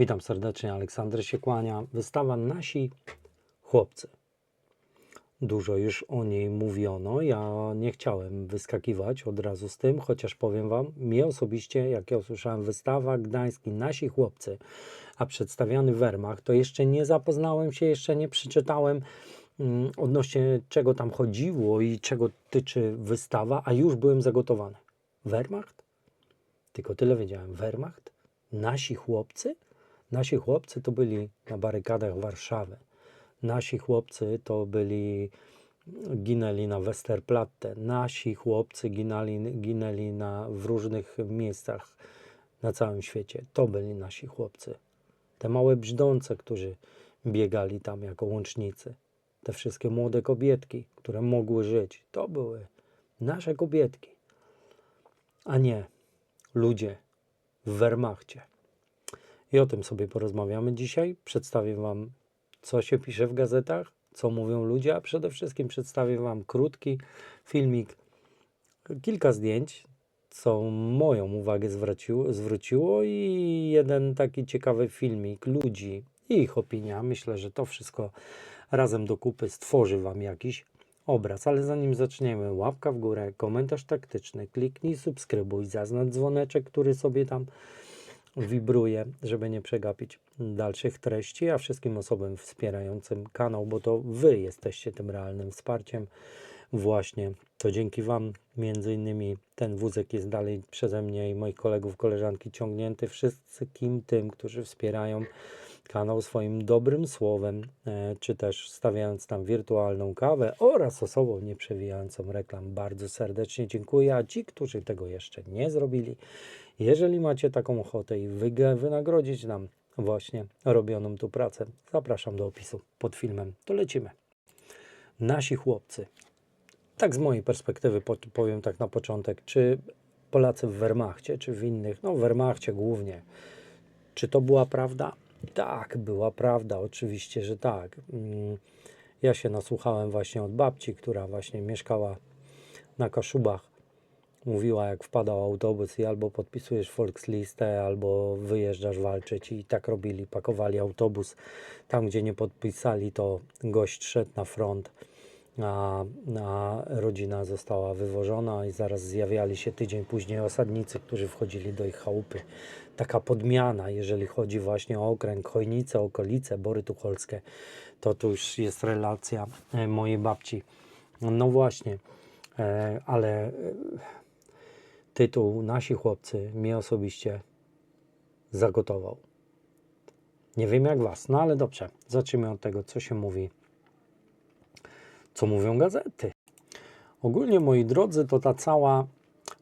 Witam serdecznie, Aleksander się kłania. Wystawa Nasi Chłopcy. Dużo już o niej mówiono. Ja nie chciałem wyskakiwać od razu z tym, chociaż powiem Wam, mnie osobiście, jak ja usłyszałem wystawa Gdański Nasi Chłopcy, a przedstawiany Wehrmacht, to jeszcze nie zapoznałem się, jeszcze nie przeczytałem mm, odnośnie czego tam chodziło i czego tyczy wystawa, a już byłem zagotowany. Wehrmacht? Tylko tyle wiedziałem. Wehrmacht? Nasi chłopcy? Nasi chłopcy to byli na barykadach Warszawy. Nasi chłopcy to byli, ginęli na Westerplatte. Nasi chłopcy ginęli, ginęli na, w różnych miejscach na całym świecie. To byli nasi chłopcy. Te małe brzdące, którzy biegali tam jako łącznicy. Te wszystkie młode kobietki, które mogły żyć. To były nasze kobietki. A nie ludzie w Wehrmachcie. I o tym sobie porozmawiamy dzisiaj. Przedstawię Wam, co się pisze w gazetach, co mówią ludzie, a przede wszystkim przedstawię Wam krótki filmik, kilka zdjęć, co moją uwagę zwróciło, zwróciło i jeden taki ciekawy filmik ludzi i ich opinia. Myślę, że to wszystko razem do kupy stworzy Wam jakiś obraz. Ale zanim zaczniemy, łapka w górę, komentarz taktyczny, kliknij subskrybuj, zaznacz dzwoneczek, który sobie tam wibruje, żeby nie przegapić dalszych treści, a wszystkim osobom wspierającym kanał, bo to Wy jesteście tym realnym wsparciem. Właśnie to dzięki Wam, między innymi, ten wózek jest dalej przeze mnie i moich kolegów, koleżanki ciągnięty. Wszystkim tym, którzy wspierają kanał swoim dobrym słowem, e, czy też stawiając tam wirtualną kawę oraz osobą nie przewijającą reklam. Bardzo serdecznie dziękuję, a ci, którzy tego jeszcze nie zrobili, jeżeli macie taką ochotę i wynagrodzić nam właśnie robioną tu pracę, zapraszam do opisu pod filmem. To lecimy. Nasi chłopcy. Tak z mojej perspektywy po- powiem tak na początek, czy Polacy w Wehrmachcie, czy w innych, no w Wehrmachcie głównie, czy to była prawda? Tak, była prawda, oczywiście, że tak. Mm, Ja się nasłuchałem właśnie od babci, która właśnie mieszkała na Kaszubach. Mówiła, jak wpadał autobus i albo podpisujesz Volkslistę, albo wyjeżdżasz walczyć. I tak robili, pakowali autobus. Tam, gdzie nie podpisali, to gość szedł na front, a, a rodzina została wywożona i zaraz zjawiali się tydzień później osadnicy, którzy wchodzili do ich chałupy. Taka podmiana, jeżeli chodzi właśnie o okręg Chojnice, okolice, Bory Tucholskie, to tu już jest relacja e, mojej babci. No właśnie, e, ale e, tytuł Nasi chłopcy mnie osobiście zagotował. Nie wiem jak was, no ale dobrze, zacznijmy od tego, co się mówi, co mówią gazety. Ogólnie, moi drodzy, to ta cała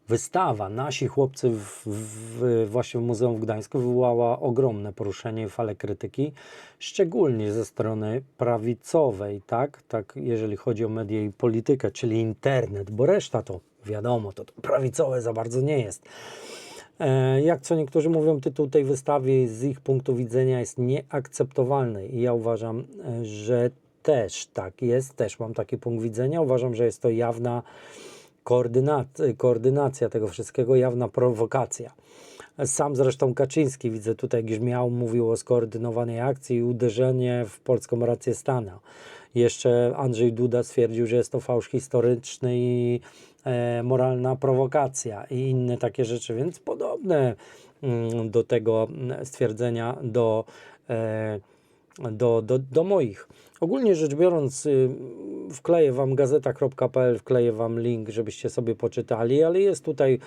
wystawa Nasi chłopcy w, w, właśnie w Muzeum w Gdańsku wywołała ogromne poruszenie i falę krytyki, szczególnie ze strony prawicowej, tak? tak, jeżeli chodzi o media i politykę, czyli internet, bo reszta to wiadomo, to, to prawicowe za bardzo nie jest. E, Jak co niektórzy mówią, tytuł tej wystawy z ich punktu widzenia jest nieakceptowalny i ja uważam, e, że też tak jest, też mam taki punkt widzenia. Uważam, że jest to jawna koordynac- koordynacja tego wszystkiego, jawna prowokacja. Sam zresztą Kaczyński, widzę tutaj, jak już miał, mówił o skoordynowanej akcji i uderzenie w polską rację stanu. Jeszcze Andrzej Duda stwierdził, że jest to fałsz historyczny i e, moralna prowokacja i inne takie rzeczy, więc podobne mm, do tego mm, stwierdzenia do, e, do, do, do moich. Ogólnie rzecz biorąc, y, wkleję Wam gazeta.pl, wkleję Wam link, żebyście sobie poczytali, ale jest tutaj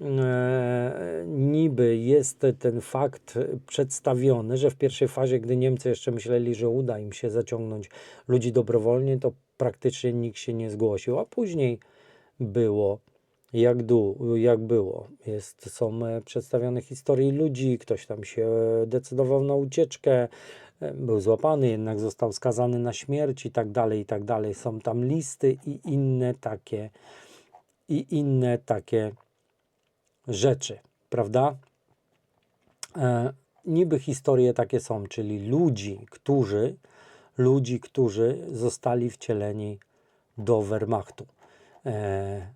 e, niby jest ten fakt przedstawiony, że w pierwszej fazie, gdy Niemcy jeszcze myśleli, że uda im się zaciągnąć ludzi dobrowolnie, to praktycznie nikt się nie zgłosił, a później było jak, du, jak było. Jest, są e, przedstawione historie ludzi, ktoś tam się decydował na ucieczkę, e, był złapany, jednak został skazany na śmierć i tak dalej, i tak dalej. Są tam listy i inne takie i inne takie rzeczy, prawda? E, niby historie takie są, czyli ludzi, którzy ludzi, którzy zostali wcieleni do Wehrmachtu. E,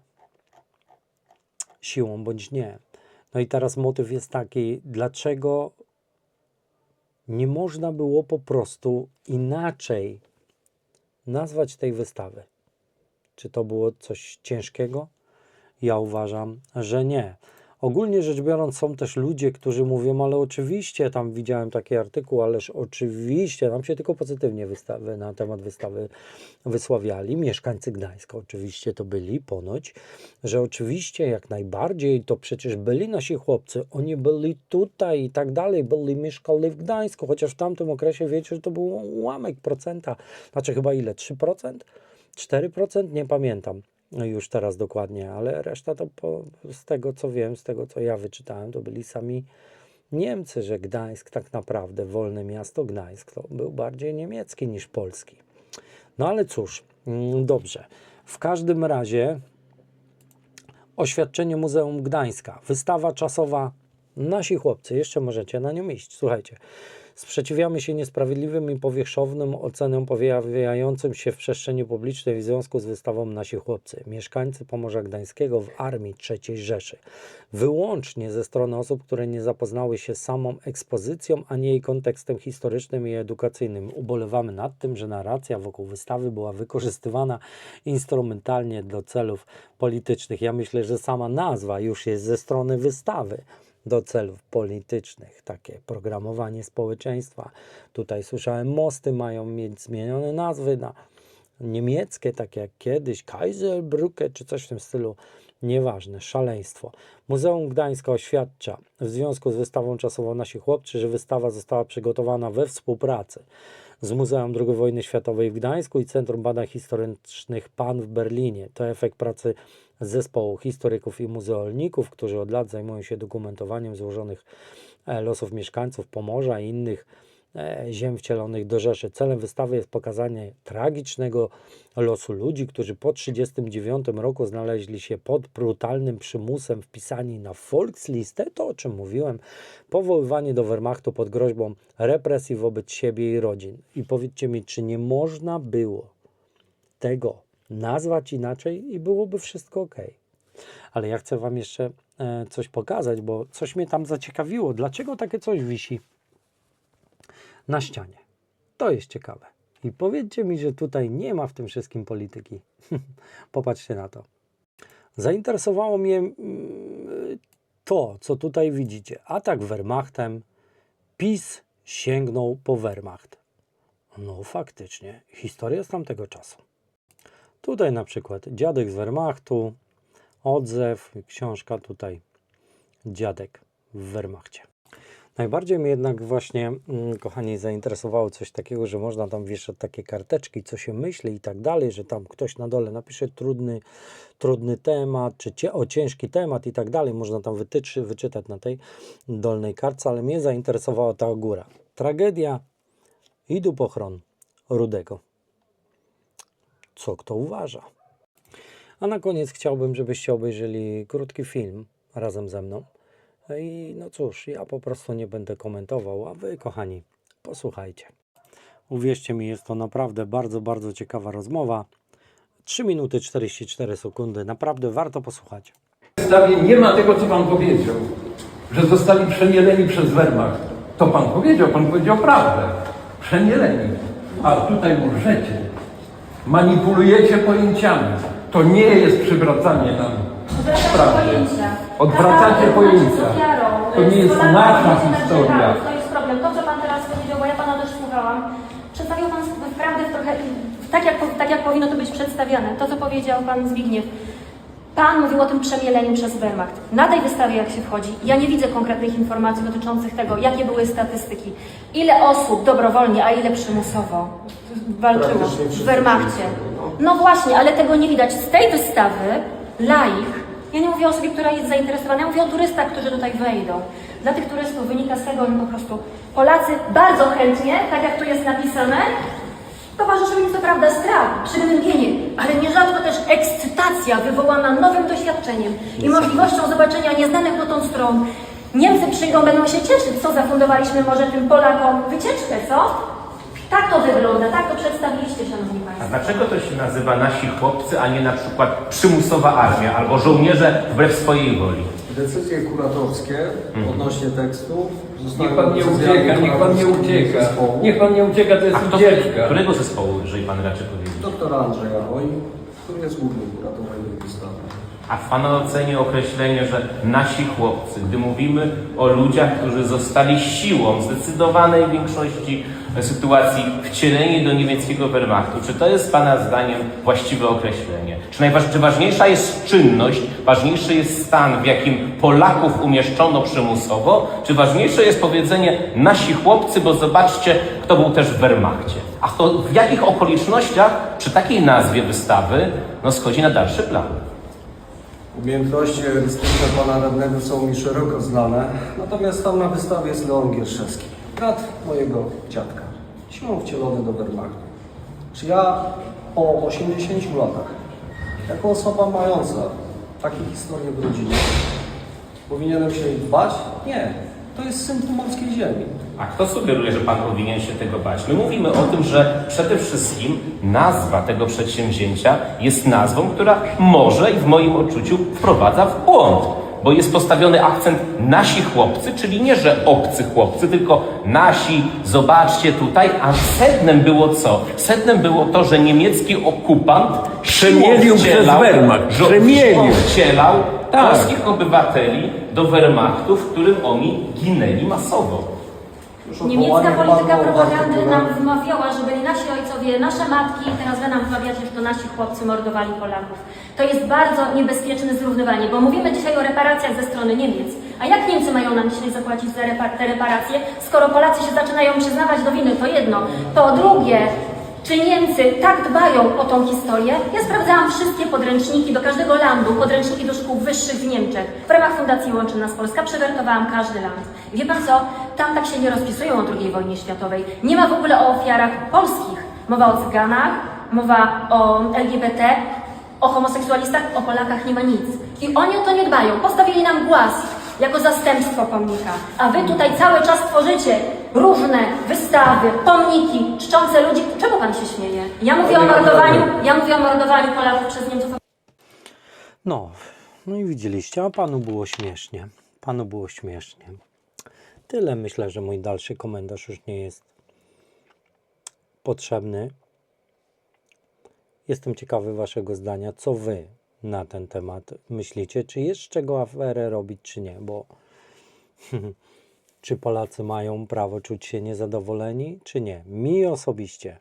siłą bądź nie. No i teraz motyw jest taki, dlaczego Nie można było po prostu inaczej nazwać tej wystawy. Czy to było coś ciężkiego? Ja uważam, że nie. Ogólnie rzecz biorąc, są też ludzie, którzy mówią, ale oczywiście, tam widziałem taki artykuł, ależ oczywiście, nam się tylko pozytywnie wystawy, na temat wystawy wysławiali. Mieszkańcy Gdańska oczywiście to byli, ponoć, że oczywiście jak najbardziej, to przecież byli nasi chłopcy, oni byli tutaj i tak dalej, byli, mieszkali w Gdańsku, chociaż w tamtym okresie wiecie, że to był ułamek procenta, znaczy chyba ile, 3%? 4%? Nie pamiętam już teraz dokładnie, ale reszta to po, z tego co wiem, z tego co ja wyczytałem, to byli sami Niemcy, że Gdańsk tak naprawdę, wolne miasto Gdańsk, to był bardziej niemiecki niż polski. No ale cóż, mm, dobrze. W każdym razie oświadczenie Muzeum Gdańska, wystawa czasowa Nasi chłopcy, jeszcze możecie na nią iść. Słuchajcie, sprzeciwiamy się niesprawiedliwym i powierzchownym ocenom pojawiającym się w przestrzeni publicznej w związku z wystawą Nasi chłopcy, mieszkańcy Pomorza Gdańskiego w Armii III Rzeszy. Wyłącznie ze strony osób, które nie zapoznały się z samą ekspozycją, ani jej kontekstem historycznym i edukacyjnym. Ubolewamy nad tym, że narracja wokół wystawy była wykorzystywana instrumentalnie do celów politycznych. Ja myślę, że sama nazwa już jest ze strony wystawy do celów politycznych, takie programowanie społeczeństwa. Tutaj słyszałem, mosty mają mieć zmienione nazwy na niemieckie, takie jak kiedyś, Kaiserbrücke czy coś w tym stylu. Nieważne, szaleństwo. Muzeum Gdańska oświadcza w związku z wystawą czasową Nasi Chłopcy, że wystawa została przygotowana we współpracy z Muzeum II Wojny Światowej w Gdańsku i Centrum Badań Historycznych PAN w Berlinie. To efekt pracy zespołu historyków i muzeolników, którzy od lat zajmują się dokumentowaniem złożonych e, losów mieszkańców Pomorza i innych ziem wcielonych do Rzeszy. Celem wystawy jest pokazanie tragicznego losu ludzi, którzy po 1939 roku znaleźli się pod brutalnym przymusem wpisani na Volkslistę, to o czym mówiłem, powoływanie do Wehrmachtu pod groźbą represji wobec siebie i rodzin. I powiedzcie mi, czy nie można było tego nazwać inaczej i byłoby wszystko ok. Ale ja chcę Wam jeszcze e, coś pokazać, bo coś mnie tam zaciekawiło. Dlaczego takie coś wisi na ścianie? To jest ciekawe. I powiedzcie mi, że tutaj nie ma w tym wszystkim polityki. Popatrzcie na to. Zainteresowało mnie mm, to, co tutaj widzicie. Atak Wehrmachtem. PiS sięgnął po Wehrmacht. No faktycznie, historia z tamtego czasu. Tutaj na przykład Dziadek z Wehrmachtu, odzew, książka tutaj Dziadek w Wehrmachcie. Najbardziej mnie jednak właśnie, mm, kochani, zainteresowało coś takiego, że można tam wieszać takie karteczki, co się myśli i tak dalej, że tam ktoś na dole napisze trudny, trudny temat, czy cie, o ciężki temat i tak dalej. Można tam wytyczy, wyczytać na tej dolnej kartce, ale mnie zainteresowała ta góra. Tragedia i dupochron Rudego co kto uważa. A na koniec chciałbym, żebyście obejrzeli krótki film razem ze mną. I no cóż, ja po prostu nie będę komentował, a wy, kochani, posłuchajcie. Uwierzcie mi, jest to naprawdę bardzo, bardzo ciekawa rozmowa. 3 minuty 44 sekundy, naprawdę warto posłuchać. W wystawie nie ma tego, co pan powiedział, że zostali przemieleni przez Wehrmacht. To pan powiedział, pan powiedział prawdę. Przemieleni. A tutaj możecie. Manipulujecie pojęciami. To nie jest przywracanie nam prawdy. pojęcia. Odwracacie pojęcia. To nie jest nasza historia. To jest problem. To, co Pan teraz powiedział, bo ja Pana też słuchałam, przedstawił Pan prawdę w trochę tak jak, tak, jak powinno to być przedstawiane. To, co powiedział Pan Zbigniew. Pan mówił o tym przemieleniu przez Wehrmacht. Na tej wystawie, jak się wchodzi, ja nie widzę konkretnych informacji dotyczących tego, jakie były statystyki, ile osób dobrowolnie, a ile przymusowo walczyło w Wehrmachcie. No właśnie, ale tego nie widać. Z tej wystawy laik, ja nie mówię o osobie, która jest zainteresowana, ja mówię o turystach, którzy tutaj wejdą. Dla tych turystów wynika z tego, że po prostu Polacy bardzo chętnie, tak jak tu jest napisane, Towarzyszy mi co prawda strach, przygnębienie, ale nierzadko też ekscytacja wywołana nowym doświadczeniem i możliwością zobaczenia nieznanych dotąd stron. Niemcy przyjdą, będą się cieszyć, co zafundowaliśmy może tym Polakom wycieczkę, co? Tak to wygląda, tak to przedstawiliście, Szanowni A Państwo. dlaczego to się nazywa nasi chłopcy, a nie na przykład przymusowa armia albo żołnierze wbrew swojej woli? Decyzje kuratorskie odnośnie tekstu zostały Niech pan nie decyzjami ucieka, niech pan nie kuratorskimi ucieka. zespołu Niech pan nie ucieka, to A jest kto, ucieczka. którego zespołu, jeżeli pan raczy powiedzieć? Doktora Andrzeja Woj, który jest głównym kuratorem tej wystawy. A w Pana ocenie określenie, że nasi chłopcy, gdy mówimy o ludziach, którzy zostali siłą w zdecydowanej większości sytuacji wcieleni do niemieckiego Wehrmachtu, czy to jest Pana zdaniem właściwe określenie? Czy, najważ, czy ważniejsza jest czynność, ważniejszy jest stan, w jakim Polaków umieszczono przymusowo, czy ważniejsze jest powiedzenie nasi chłopcy, bo zobaczcie, kto był też w Wehrmachcie? A to w jakich okolicznościach przy takiej nazwie wystawy no, schodzi na dalszy plan? Umiejętności erystyczne pana radnego są mi szeroko znane, natomiast tam na wystawie jest Leon Gierszewski, brat mojego dziadka, siłą wcielony do Wehrmachtu. Czy ja po 80 latach, jako osoba mająca takie historie w rodzinie, powinienem się ich bać? Nie. To jest syn pomorskiej ziemi. A kto sugeruje, że Pan powinien się tego bać? My mówimy o tym, że przede wszystkim nazwa tego przedsięwzięcia jest nazwą, która może i w moim odczuciu wprowadza w błąd. Bo jest postawiony akcent nasi chłopcy, czyli nie, że obcy chłopcy, tylko nasi, zobaczcie tutaj, a sednem było co? Sednem było to, że niemiecki okupant Przemielił przez Wehrmacht, przemielił. wcielał Tak. polskich obywateli do Wehrmachtu, w którym oni ginęli masowo. Niemiecka polityka propagandy artykule- nam wmawiała, że byli nasi ojcowie, nasze matki, teraz wy nam wmawiacie, że to nasi chłopcy mordowali Polaków. To jest bardzo niebezpieczne zrównywanie, bo mówimy dzisiaj o reparacjach ze strony Niemiec. A jak Niemcy mają nam dzisiaj zapłacić za te reparacje, skoro Polacy się zaczynają przyznawać do winy? To jedno. To drugie, czy Niemcy tak dbają o tą historię? Ja sprawdzałam wszystkie podręczniki do każdego landu, podręczniki do szkół wyższych w Niemczech. W ramach Fundacji Łączy Nas Polska przewertowałam każdy land. Wie pan co? Tam tak się nie rozpisują o II wojnie światowej. Nie ma w ogóle o ofiarach polskich. Mowa o Cyganach, mowa o LGBT, o homoseksualistach, o Polakach nie ma nic. I oni o to nie dbają. Postawili nam głaz jako zastępstwo pomnika. A wy tutaj cały czas tworzycie różne wystawy, pomniki, czczące ludzi. Czemu pan się śmieje? Ja mówię o mordowaniu, ja mówię o mordowaniu Polaków przez Niemców. No, no i widzieliście, a panu było śmiesznie. Panu było śmiesznie. Tyle myślę, że mój dalszy komentarz już nie jest potrzebny. Jestem ciekawy waszego zdania, co wy na ten temat myślicie. Czy jest z czego aferę robić, czy nie, bo czy Polacy mają prawo czuć się niezadowoleni, czy nie? Mi osobiście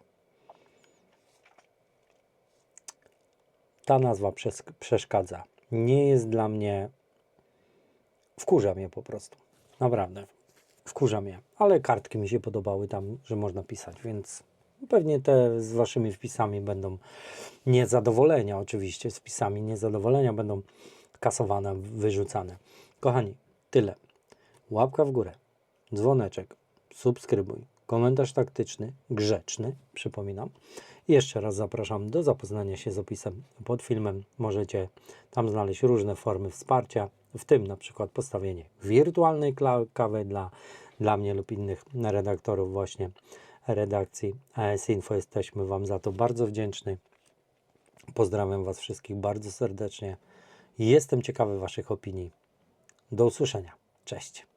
ta nazwa przes- przeszkadza. Nie jest dla mnie. Wkurza mnie po prostu. Naprawdę. Wkurza mnie. Ale kartki mi się podobały tam, że można pisać, więc pewnie te z waszymi wpisami będą niezadowolenia, oczywiście. Z wpisami niezadowolenia będą kasowane, wyrzucane. Kochani, tyle. Łapka w górę, dzwoneczek, subskrybuj, komentarz taktyczny, grzeczny, przypominam. I jeszcze raz zapraszam do zapoznania się z opisem pod filmem. Możecie tam znaleźć różne formy wsparcia, w tym na przykład postawienie wirtualnej kawy dla, dla mnie lub innych redaktorów właśnie redakcji AS Info. Jesteśmy Wam za to bardzo wdzięczni. Pozdrawiam Was wszystkich bardzo serdecznie. Jestem ciekawy Waszych opinii. Do usłyszenia. Cześć.